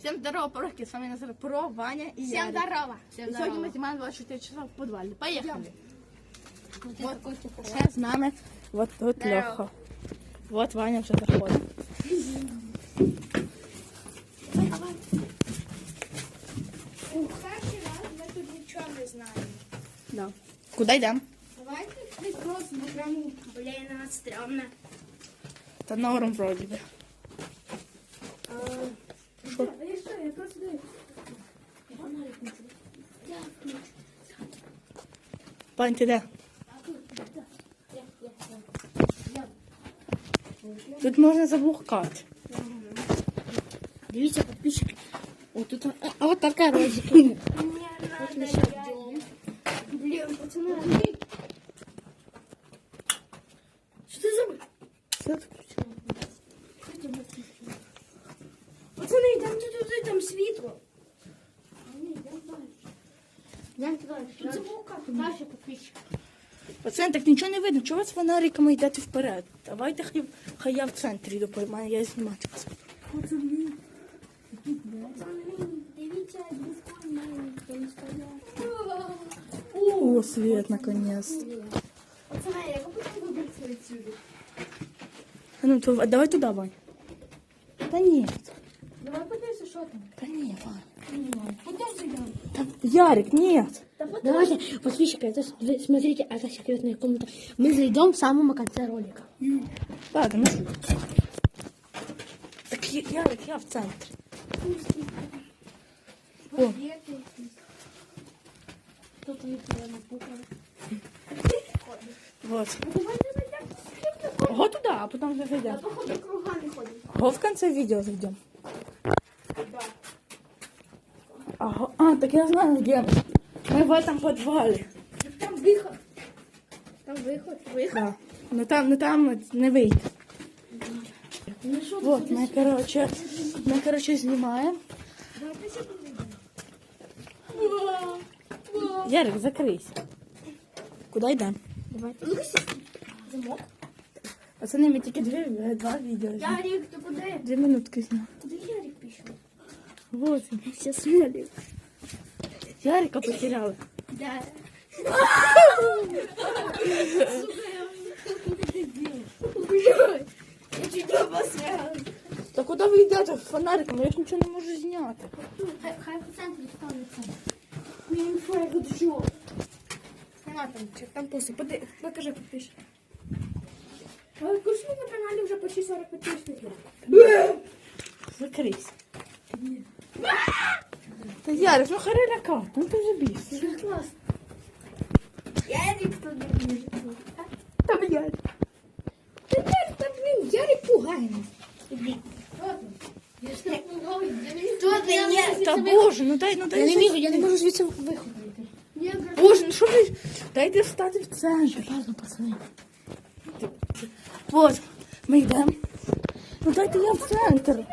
Всем здорово, пороки, с вами Назар Про, Ваня и Всем Ярик. здорово. И сегодня мы снимаем 24 часа в подвале. Поехали. Вот. Сейчас с нами вот тут Здорово. Леха. Вот Ваня уже заходит. Перший раз ми тут нічого не знаємо. Да. Куда йдем? Давайте ми просто прямо, блін, а, стрьомно. Та норм вроді би. Пань, ти де? Я, я, я. Тут можна заблукати. Дивіться, підписчики. О, тут, а, а от така розика. Мне надо я. Блін, пацани. Що ти за... Пацани, йдемо туди, там світло. Йдемо туди. Тут забука. Наші підписчики. Пацан, так нічого не видно. Чого ви з фонариками йдете вперед? Давайте хай, хай я в центрі йду, бо в мене я знімати вас. Пацани, дивіться, біскон має стоять. О, свет, наконец. Пацани, я хочу вибратися відсюди. А Ну, то, а давай туда, Вань. Да нет, Давай подивися, що там. да не, Вань. Потім зайдемо. Да, Ярик, нет. Та потім. Давайте, подписчики, это, с- вы смотрите, это секретная комната. Мы зайдем в самом конце ролика. Ладно, ну. Так, Я- Ярик, я в центре. О, Тут вітер напукав. вот. Давайте зайдемо. Го туда, а потом уже Я зайдем. походу кругами ходимо. Го в конце видео зайдем. Ага, а, так я знаю, где. Мы в этом подвале. Там виход. Там виход. Виход? Да. Ну там, ну там не вийти. Ну що, Вот, мы, короче, мы, короче, снимаем. давайте сюди зайдемо. Ярик, закрийся. Куда йдемо? Давайте. Ну, Замок. Пацани, ми тільки дві, два відео. зняли. Ярик, ти куди? Дві минутки зняли. Вот. Все смотрю. Ярика потеряли. Да. Блядь, я чуть не обосрала. Та куди ви йдете з фонариком? Я ж нічого не можу зняти. Хай, в центрі ставиться. Блін, файго, ти що? Нема там, там пусто. Покажи, підпиши. Курсу на каналі вже почти 40 підписників. Закрийся. Та Ярик, ну хари лякати, ну ти вже біс. Це клас. Ярик тут не біжить. Та блядь. Тепер, та блін, Ярик пугає нас. Іди. Що там? Я ж не пугаю. Що ти є? Та боже, ну дай, ну Я дай. не щось. могу, я не могу звідси виходити. Я кажу, Боже, ну що ви? Дайте встати в центр. Ладно, пацани. Вот, ми йдемо. Ну дайте я в центр.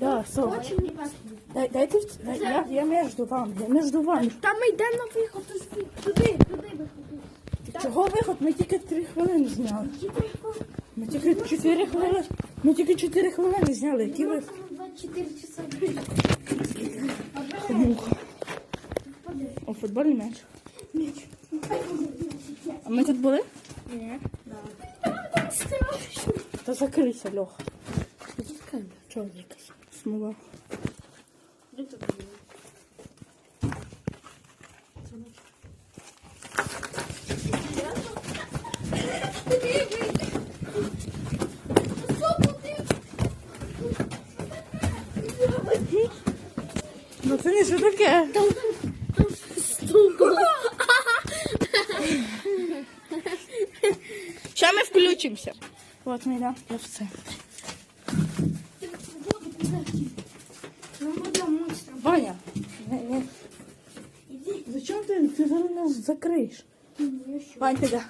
Да, со. Очень не пасує. Дай, дайте дай, я, я между вами, я между вами. Там ми йдемо на виход, туди, туди, туди виходи. Чого виход? Ми тільки три хвилини зняли. Ми тільки чотири хвилини. Ми тільки чотири хвилини зняли. Які ви 24 часа. муха? О, футбольний м'яч. А ми тут були? Ні. Та закрийся, Льоха. Чого якась? Смола. Ну це не що таке. Сейчас ми включимося. Вот ми йдемо я в центр. Нам буде монстр. Ваня, не, не. Ти, ти зараз нас закриєш? Вань, ти?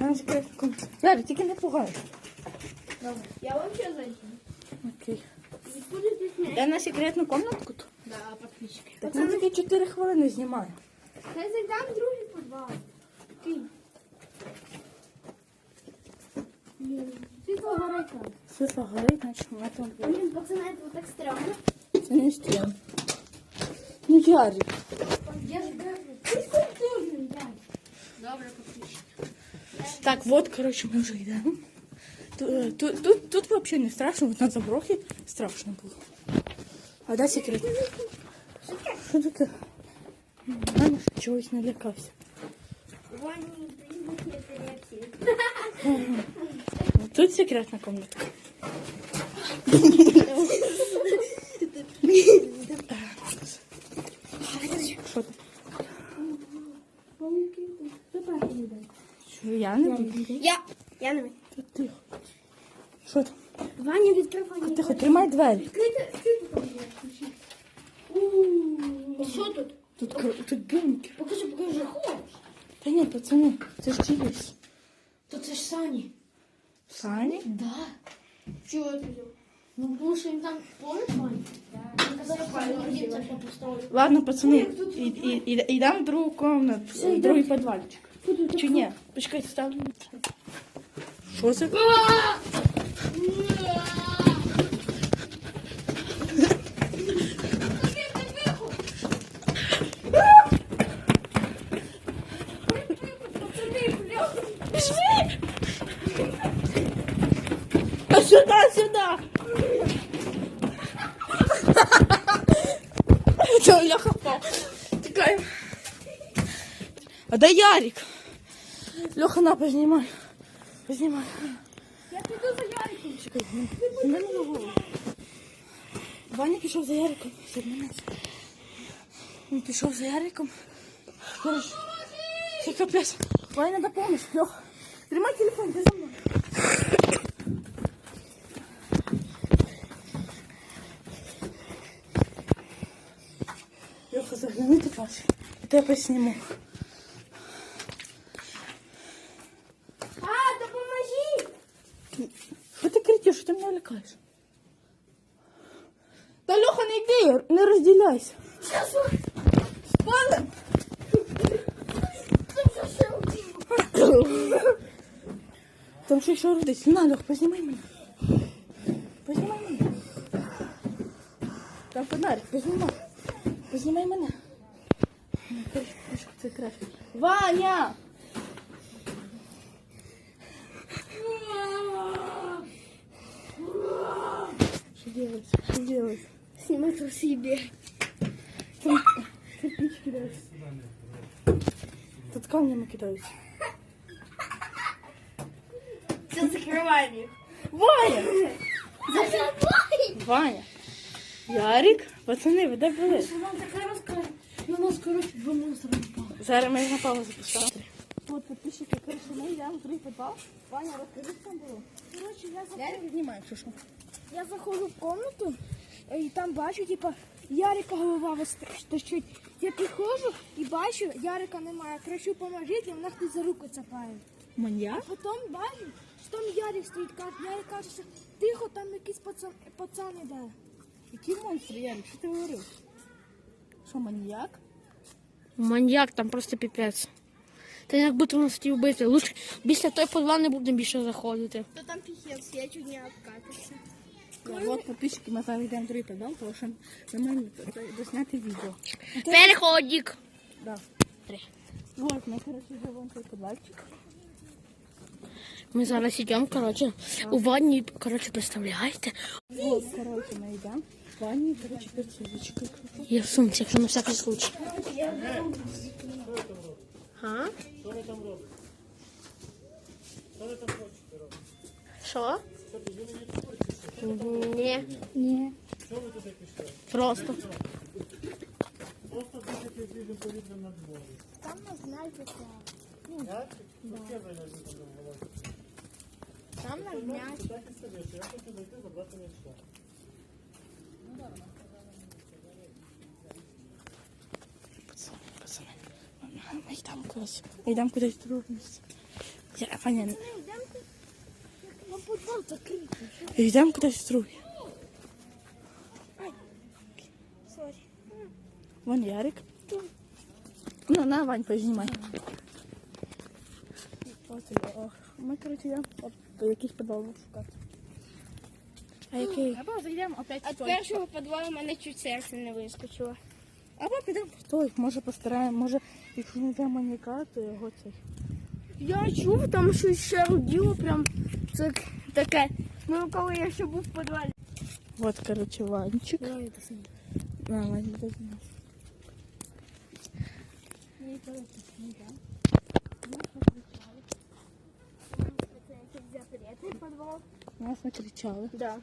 Нам закрити тільки не пугай. Я вообще зайду. Окей. Я на секретну комнатку тут. Да, подписчики. Так ми тільки 4 хвилини знімаємо. Хай зайдемо в другий підвал. Ти. Світло горить там. Світло горить, значить ми там були. Блін, пацани, це так стрьомно. Це не стрім. Ну, Ярик. Так, вот, короче, мы уже идем. Тут, тут, тут, вообще не страшно, вот на заброхе страшно было. А да, секрет? Что таке? Мама налякався. Ваня, признак реакції. Тут секретна комнатка. Я не буду? Я, я не Тихо. Що там? Ваня, відкривай. Тихо, тримай двері. А що тут? Тут, тут бункер. Покажи, покажи, ходиш. Та ні, пацани, це ж чиїсь. То це ж Сані. Сані? Да. Чого ти взяв? Ну, тому що він там, помниш, Ваня? Ладно, і, і, йдемо в другу комнату, в другий підвальчик. Чи ні? Почекайте, ставлю. Що це? А сюда, сюда! Це Леха впав. Тікаємо. А де Ярик? Леха, на, познімай. Познімай. Я піду за Яриком. Чекай, не мене голову. Ваня пішов за Яриком. Він пішов за Яриком. Короче, це капець. Ваня, надо помощь. Леха, тримай телефон, ти за мною. Леха, загляни ти перший. Я тебе посніму. А, допоможи! Що ти кричиш, лякаєш? Та Леха, не йди, не розділяйся. Спалим! Там ще що родить. На, Лех, познімай мене. Познімай мене. Там фонарик, познімай. Познімай мене. Це. Ваня! Делать? Що делать? Снимай труси бей. Кирпич кидаюсь. Тут камнями кидаюсь. Все, закрывай их. Ваня! Закрывай! Ваня! Ярик, пацани, ви де були? Що нам розкаже? Ну, нас, коротше, два монстра напали. Зараз ми на паузу поставимо. От підписчики, коротше, ми йдемо в другий. Ваня, розкажи, що там було. Коротше, я, за... Я не знімаю, якщо що. Я заходжу в комнату, і там бачу, типа, Ярика голова вистачить. Я підходжу і бачу, Ярика немає. Кричу, поможіть, і вона хтось за руку цапає. Маньяк? Потім бачу, що там Ярик стоїть, Ярик каже, що тихо, там якийсь пацан, пацан іде. Який монстр, Ярик? Що ти говорив? Що, маньяк? Маньяк там просто піпець. Та як будто нас хотів вбити. Лучше після той підвал не будемо більше заходити. То там піхець, я чуть не обкатився. От підписчики, ми зараз йдемо в другий підвал, тому що ми маємо досняти відео. Переходик. Да. Три. Вот, ми, коротше, вже вон той підвальчик. Ми зараз йдемо, коротше, у ванні, коротше, представляєте? Вот, коротше, ми йдемо. В ванні, коротше, перцевички. Є в сумці, якщо на всякий случай. А? Що? Ні. Ні. Просто. Там на знайти Там на м'яч. Пацани, пацани. Ми йдемо кудись. Ми йдемо кудись в друге місце. Я, Ваня, Ну, підвал закритий. Йдемо кудись друге. Вон Ярик. Ну, на, Вань, познімай. Ми, коротше, йдемо от якийсь підвал шукати. А який? Або зайдемо опять От першого підвалу в мене чуть серце не вискочило. Або підемо в той, може постараємо, може, якщо не треба маньяка, то його цей. Я чув, там щось ще роділо прям це таке. Ну, коли я ще був в підвалі. Вот, короче, Ванчик. На, Вань, без нас. Нас накричали. Да.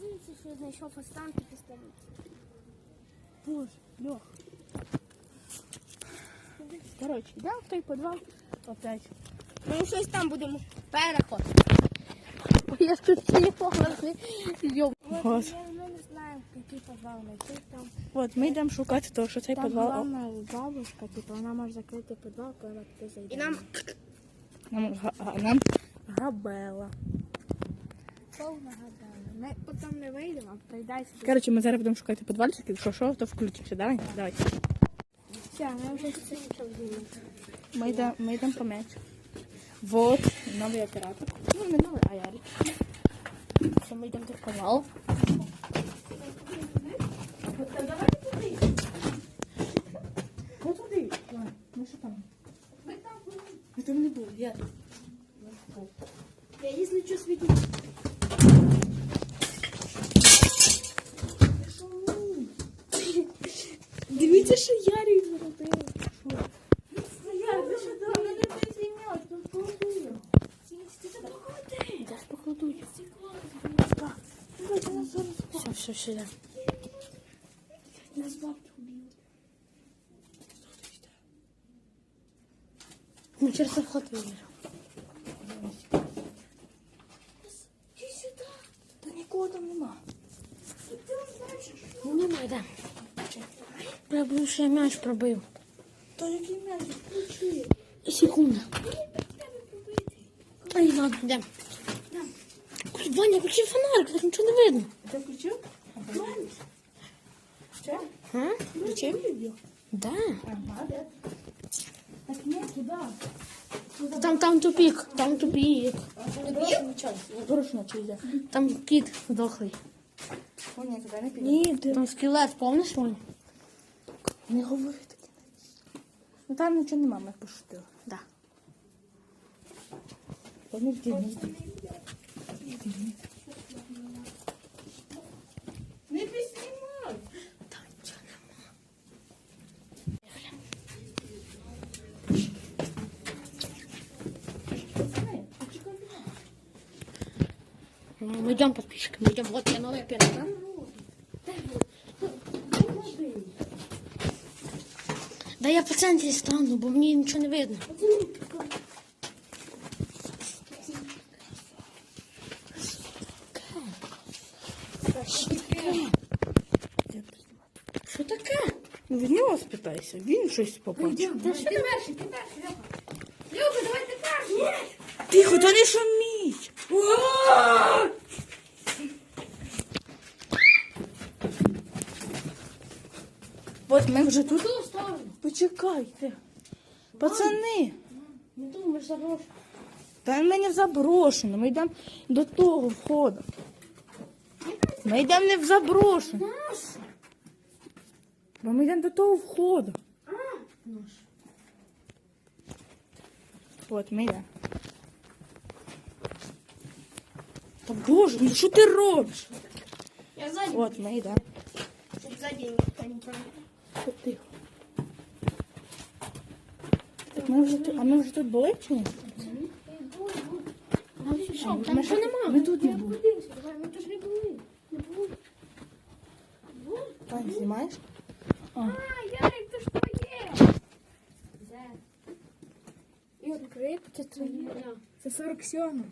Дивіться, що я знайшов останки пістолет. Боже, Лех. Короче, йдемо в той підвал Опять. Ми щось там будемо переход. Я тут телефон Йоп. Вот. Ми не знаємо, який підвал знайти там. Вот, ми йдемо шукати того, що цей Там підвал. главна бабушка, типу, вона може закрити підвал, коли ти зайдеш. І нам Нам, га- га- нам габела. повна гадана. Ми потім не вийдемо, а сюди. Короче, ми зараз будемо шукати підвальчик, що що, то включимося. Давай, давай. Все, ми вже це нічого знімати. Ми йдемо, ми йдемо по м'яч. Вот, новий оператор. Ну, не новий, а Ярик. Все, ми йдемо в канал. Ну туди, Ладно, ну що там? Ми там були, я. Я якщо що світу. Дивіться, що Ярик зробив. Все, все, все, да. Нас бабки уб'ють. Ну, через вход вийде. Іди сюди. Та нікого там нема. Ну, немає, да. Я був, що я м'яч пробив. Та який м'яч? Включи. Секунда. Ай, ладно, йдемо. Ваня, включи фонарик, так нічого не видно. Ти включив? Що? А? Відео? Да. Де? Так. Там, там тупик, там тупик. Там кіт здохлий. О, ні, туди не піде. Ні, ти Там скелет, помниш, Ваня? не говори таке. Ну там нічого нема, ми пошутили. Да. Вони в дні. Не підснімай. Там нічого нема. Ну, мы идем подписчикам, мы идем. Вот я новый оператор. Да я по центрі стану, бо мені нічого не видно. Що таке? Ну від нього спитайся, він щось побачив. Ти перший, ти перший, Льоха. Льоха, давай ти перший. Тихо, та не шуміть. От ми вже тут. Почекайте. Пацани, Не думаєш, заброшу. та ми не заброшено, ми йдемо до того входу. Ми йдемо не в заброшену. Бо ми йдемо до того входу. От ми йдемо. Та боже, ну що ти робиш? Я ззаді, От ми йдемо. щоб ззаді ніхто не пам'ятає. Що Тихо. Так ми вже тут, а ми вже тут були чи ні? Там нічого нема. Ми тут не були. Ми тут не були. Не були. Знімаєш? А, Ярик, ти що є? І відкрити, це твоє. Це 47.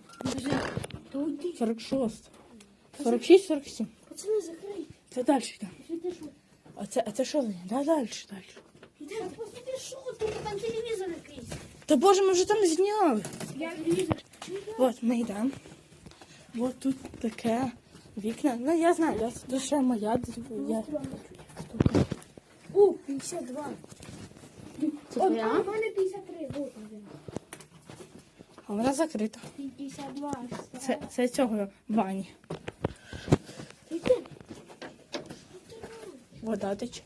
46. 46, 47. Пацани, закрий. Це далі йдемо. Ти що? А це, а це що? Да, далі, далі. Іди, ти що? Тут там телевізор якийсь. Та боже, ми вже там зняли. Я телевізор. От ми йдемо. От тут таке вікна. Ну я знаю, я, це ще моя. Я... О, 52. Це О, твоя? а в мене 53. вот. А вона закрита. 52. Це, це цього вані. Вода тече.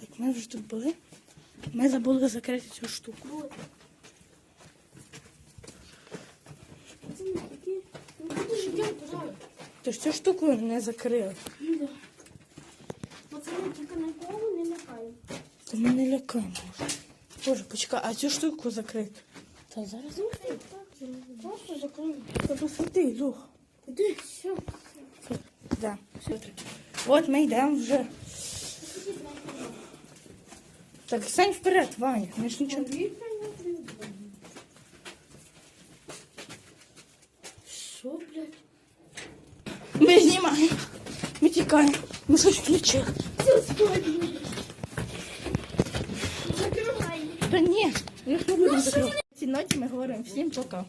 Так, ми вже тут були. Ми забули закрити цю штуку. Пожалуйста? Тож цю штуку не закрили. Да. Пацаны, тільки голову не лякаємо. Та не лякаємо. Боже, почекай, а цю штуку закрити. Та зараз. Так, просто закрили. Та посади, Люх. Іди, все. Да. От ми йдемо вже. Так, стань вперед, Ваня. Ми ж нічого. Що, блядь? Ми знімаємо. Ми тікаємо. Ми щось включили. Все, сьогодні. Закривай. Та ні, їх не будемо закривати. Ноті ми говоримо всім. Пока.